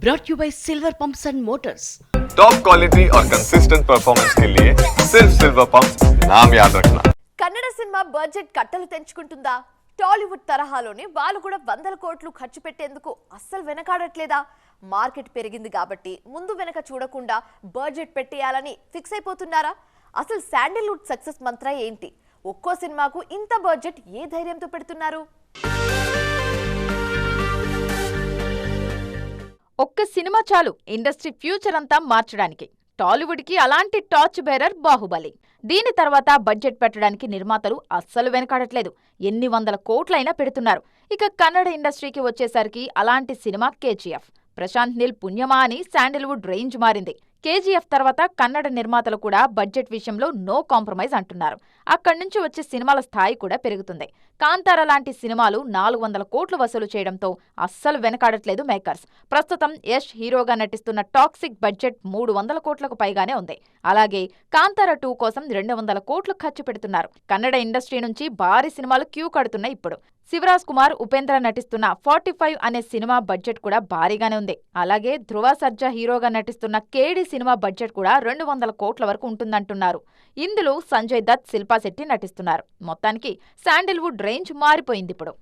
brought you by Silver Pumps and Motors. Top quality और consistent performance के लिए सिर्फ सिल्वर पंप नाम याद रखना కన్నడ సినిమా బడ్జెట్ కట్టలు తెంచుకుంటుందా టాలీవుడ్ తరహాలోనే వాళ్ళు కూడా వందల కోట్లు ఖర్చు పెట్టేందుకు అస్సలు వెనకాడట్లేదా మార్కెట్ పెరిగింది కాబట్టి ముందు వెనక చూడకుండా బడ్జెట్ పెట్టేయాలని ఫిక్స్ అయిపోతున్నారా అసలు శాండిల్వుడ్ సక్సెస్ మంత్ర ఏంటి ఒక్కో సినిమాకు ఇంత బడ్జెట్ ఏ ధైర్యంతో పెడుతున్నారు ఒక్క సినిమా చాలు ఇండస్ట్రీ ఫ్యూచర్ అంతా మార్చడానికి. టాలీవుడ్కి అలాంటి టార్చ్ బేరర్ బాహుబలి. దీని తర్వాత బడ్జెట్ పెట్టడానికి నిర్మాతలు అస్సలు వెనకాడట్లేదు. ఎన్ని వందల కోట్లైనా పెడుతున్నారు. ఇక కన్నడ ఇండస్ట్రీకి వచ్చేసరికి అలాంటి సినిమా కేజీఎఫ్. ప్రశాంత్ నీల్ పుణ్యమా అని శాండిల్వుడ్ రేంజ్ మారింది. కేజీఎఫ్ తర్వాత కన్నడ నిర్మాతలు కూడా బడ్జెట్ విషయంలో నో కాంప్రమైజ్ అంటున్నారు. అక్కడి నుంచి వచ్చే సినిమాల స్థాయి కూడా పెరుగుతుంది. కాంతార లాంటి సినిమాలు నాలుగు వందల కోట్లు వసూలు చేయడంతో అస్సలు వెనకాడట్లేదు మేకర్స్. ప్రస్తుతం యష్ హీరోగా నటిస్తున్న టాక్సిక్ బడ్జెట్ మూడు వందల కోట్లకు పైగానే ఉంది. అలాగే కాంతార టూ కోసం రెండు వందల కోట్లు ఖర్చు పెడుతున్నారు. కన్నడ ఇండస్ట్రీ నుంచి భారీ సినిమాలు క్యూ కడుతున్నాయి ఇప్పుడు. శివరాజ్ కుమార్ ఉపేంద్ర నటిస్తున్న ఫార్టీ ఫైవ్ అనే సినిమా బడ్జెట్ కూడా భారీగానే ఉంది. అలాగే ధృవ సర్జా హీరోగా నటిస్తున్న కేడి సినిమా బడ్జెట్ కూడా రెండు వందల కోట్ల వరకు ఉంటుందంటున్నారు. ఇందులో సంజయ్ దత్ శిల్పా శెట్టి నటిస్తున్నారు. మొత్తానికి శాండిల్వుడ్ రేంజ్ మారిపోయింది ఇప్పుడు.